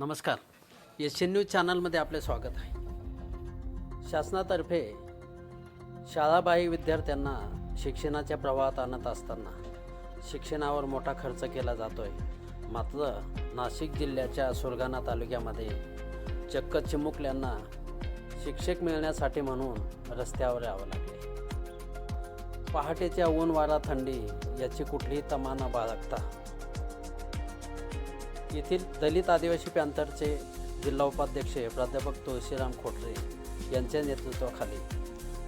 नमस्कार. S N news चॅनलमध्ये आपले स्वागत आहे. शासनातर्फे शाळाबाह्य विद्यार्थ्यांना शिक्षणाच्या प्रवाहात आणत असताना शिक्षणावर मोठा खर्च केला जातो आहे मात्र नाशिक जिल्ह्याच्या सुरगाणा तालुक्यामध्ये चक्क चिमुकल्यांना शिक्षक मिळण्यासाठी म्हणून रस्त्यावर यावं लागले. पहाटेच्या ऊन वारा थंडी याची कुठलीही तमाना बाळगता येथील दलित आदिवासी पॅंथरचे जिल्हा उपाध्यक्ष प्राध्यापक तुळशीराम खोटरे यांच्या नेतृत्वाखाली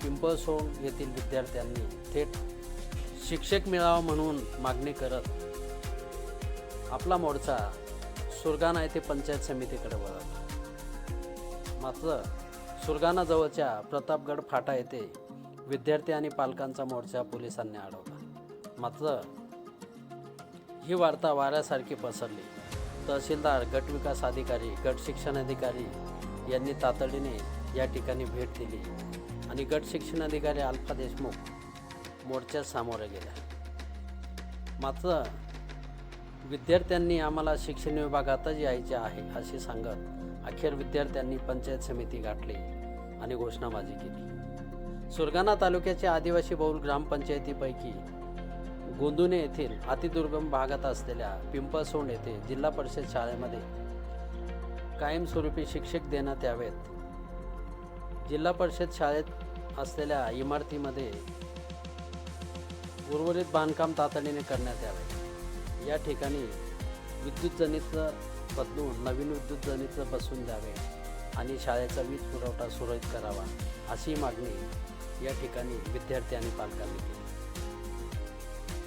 पिंपळसोंड येथील विद्यार्थ्यांनी थेट शिक्षक मिळावा म्हणून मागणी करत आपला मोर्चा सुरगाणा येथे पंचायत समितीकडे वळवला मात्र सुरगाणाजवळच्या प्रतापगड फाटा येथे विद्यार्थी आणि पालकांचा मोर्चा पोलिसांनी अडवला. मात्र ही वार्ता वाऱ्यासारखी पसरली. तहसीलदार गट विकास अधिकारी गट शिक्षण अधिकारी यांनी तातडीने या ठिकाणी भेट दिली आणि गट शिक्षण अधिकारी अल्फा देशमुख मोर्चात सामोरे गेल्या. मात्र विद्यार्थ्यांनी आम्हाला शिक्षण विभागातच यायचे आहे असे सांगत अखेर विद्यार्थ्यांनी पंचायत समिती गाठली आणि घोषणाबाजी केली. सुरगाणा तालुक्याच्या आदिवासी बहुल ग्रामपंचायतीपैकी गोंदुने येथील अतिदुर्गम भागात असलेल्या पिंपळसोंड येथे जिल्हा परिषद शाळेमध्ये कायमस्वरूपी शिक्षक देण्यात यावेत. जिल्हा परिषद शाळेत असलेल्या इमारतीमध्ये उर्वरित बांधकाम तातडीने करण्यात यावे. या ठिकाणी विद्युतजनित बदलून नवीन विद्युतजनित बसवून द्यावे आणि शाळेचा वीज पुरवठा सुरळीत करावा अशी मागणी या ठिकाणी विद्यार्थी आणि पालकांनी केली.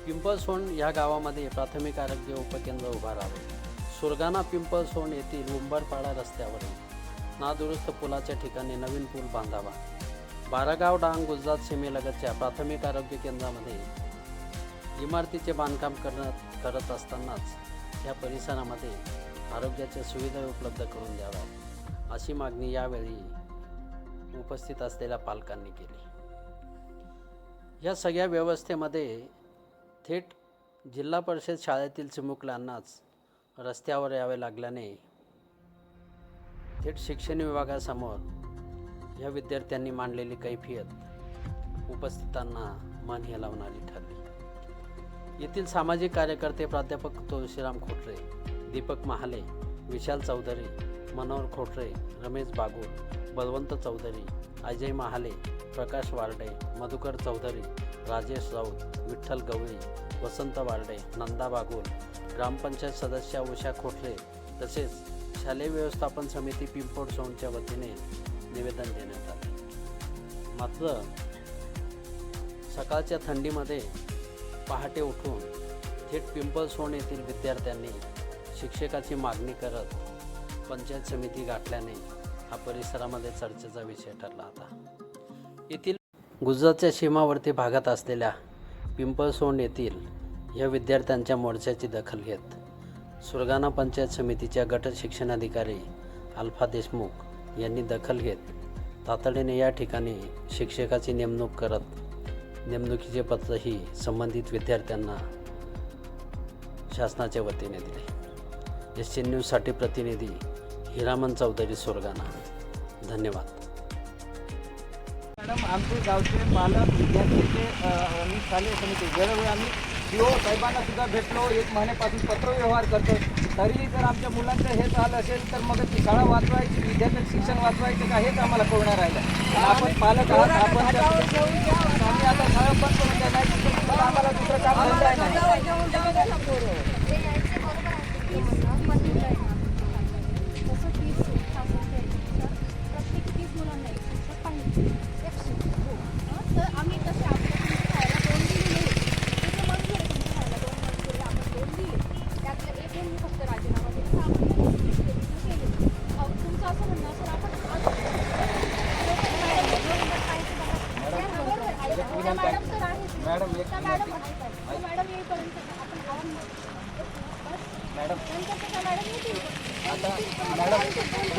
पिंपळसोंड या गावामध्ये प्राथमिक आरोग्य उपकेंद्र उभारावे सुरगाणा पिंपळसोंड येथील उंबरपाडा रस्त्यावरील नादुरुस्त पुलाच्या ठिकाणी नवीन पूल बांधावा. बारागाव डांग गुजरात सीमेलगतच्या प्राथमिक आरोग्य केंद्रामध्ये इमारतीचे बांधकाम करण्यात करत असतानाच या परिसरामध्ये आरोग्याच्या सुविधा उपलब्ध करून द्याव्यात अशी मागणी यावेळी उपस्थित असलेल्या पालकांनी केली. या सगळ्या व्यवस्थेमध्ये थेट जिल्हा परिषद शाळेतील चिमुकल्यांनाच रस्त्यावर यावे लागल्याने थेट शिक्षण विभागासमोर या विद्यार्थ्यांनी मांडलेली कैफियत उपस्थितांना मन हेलावणारी ठरली. येथील सामाजिक कार्यकर्ते प्राध्यापक तुळशीराम खोटरे दीपक महाले विशाल चौधरी मनोहर खोटरे रमेश बागुल बलवंत चौधरी अजय महाले प्रकाश वारडे मधुकर चौधरी राजेश राऊत विठ्ठल गवळी वसंत वार्डे नंदा बागुल ग्रामपंचायत सदस्य उषा खोटरे तसेच शालेय व्यवस्थापन समिती पिंपोड सोनच्या वतीने निवेदन देण्यात आले. मात्र सकाळच्या थंडीमध्ये पहाटे उठून थेट पिंपळसोन येथील विद्यार्थ्यांनी शिक्षकाची मागणी करत पंचायत समिती गाठल्याने हा परिसरामध्ये चर्चेचा विषय ठरला होता. येथील गुजरातच्या सीमावर्ती भागात असलेल्या पिंपळसोंड येथील या विद्यार्थ्यांच्या मोर्चाची दखल घेत सुरगाणा पंचायत समितीच्या गट शिक्षणाधिकारी अल्फा देशमुख यांनी दखल घेत तातडीने या ठिकाणी शिक्षकाची नेमणूक करत नेमणुकीचे पत्रही संबंधित विद्यार्थ्यांना शासनाच्या वतीने दिले. एस सी न्यूजसाठी प्रतिनिधी हिरामन चौधरी सुरगाणा. धन्यवाद. मॅडम आमचे गावचे पालक विद्यार्थ्यांचे आणि शालेय समिती. वेळोवेळी आम्ही सीओ साहेबांना सुद्धा भेटलो एक महिन्यापासून पत्रव्यवहार करतो तरी जर आमच्या मुलांचं हे झालं असेल तर मग ती शाळा वाचवायची विद्यार्थ्यांचं शिक्षण वाचवायचं का हेच आम्हाला कळणार राहिलं. आपण पालक आहात आपण आम्ही आता शाळा बंद करून द्या नाही आम्हाला दुसरं काम नाही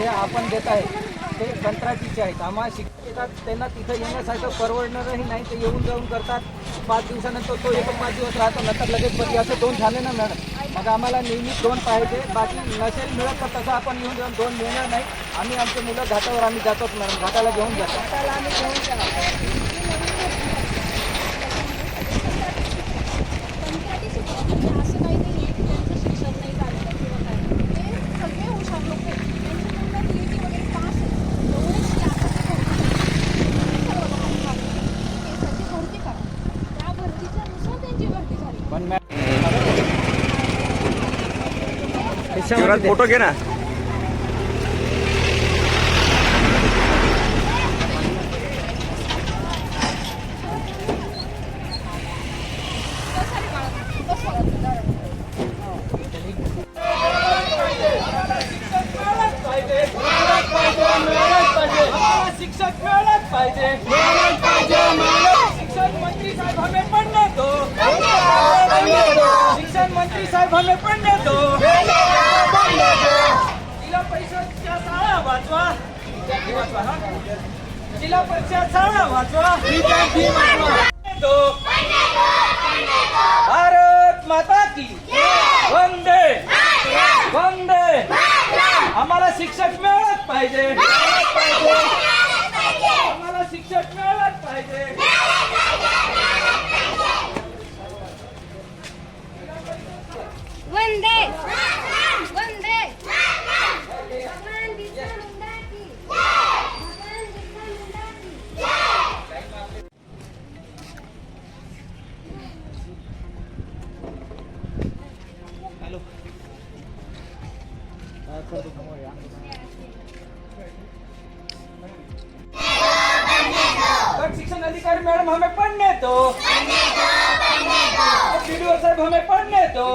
जे आपण देत आहे ते कंत्राटीचे आहेत. आम्हाला शिक्षकात त्यांना तिथं येण्यासारखं परवडणारही नाही ते येऊन जाऊन करतात. पाच दिवसानंतर तो एक पाच दिवस राहतो नंतर लगेच बदली. असं दोन झाले ना मॅडम? मग आम्हाला नेहमी दोन पाहिजे. बाकी नसेल मिळत तर तसं आपण येऊन जाऊन दोन मिळणार नाही. आम्ही आमचे मुलं घाटावर आम्ही जातोच मॅडम. घाटाला घेऊन जातो त्याला आम्ही घेऊन कंत्राटी शिक्षक म्हणजे असं काही नाही आहे की त्यांचं शिक्षण नाही झालेलं किंवा काय ते सगळे हुशार लोक आहेत त्यांच्या मुलं टी वगैरे पास आहेत एवढेच की आता ते भरती झाली. ठीक आहे, सध्या भरती करा त्या भरतीच्या नुसार त्यांची भरती झाली पण मॅडम शिवराज फोटो घे ना. मिळालाच पाहिजे. शिक्षण मंत्री साहेब हमें पढ़ने दो शिक्षण मंत्री साहेब हमें पढ़ने दो जिल्हा परिषदच्या शाळा वाचवा. जिल्हा परिषद शाळा वाचवा भारत माता की वंदे. वंदे. आम्हाला शिक्षक मिळालंच पाहिजे. शिक्षण अधिकारी मैडम हमें पढ़ने दो। वीडियो साहब हमें पढ़ने दो।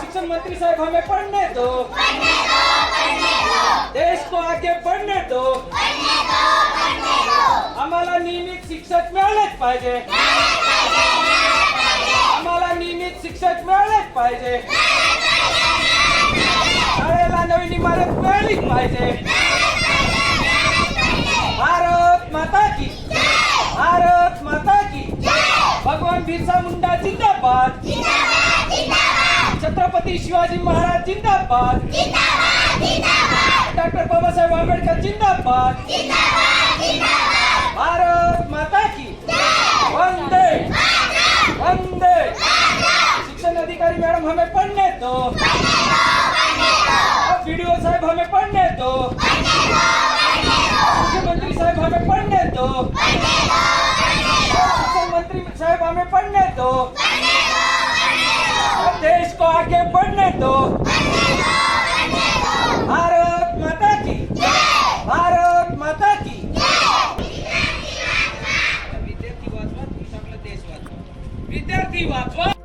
शिक्षण मंत्री साहब हमें पढ़ने दो। देश को आगे बढ़ने दो। आम्हाला नियमित शिक्षक मिळालेच पाहिजे। आम्हाला नियमित शिक्षक मिळालेच पाहिजे। नवीन इमारत मिळालीच पाहिजे. भारत माता की. भारत माता की. भगवान बिरसा मुंडा जिंदाबाद. छत्रपती शिवाजी महाराज जिंदाबाद. डॉक्टर बाबासाहेब आंबेडकर जिंदाबाद. भारत माता की. वंदे. वंदे. शिक्षण अधिकारी मैडम हमें पढ़ने दो. वीडियो साहब हमें पढ़ने दो। मुख्यमंत्री साहब हमें पढ़ने दो। शिक्षण मंत्री साहब हमें पढ़ने दो। देश को आगे बढ़ने दो।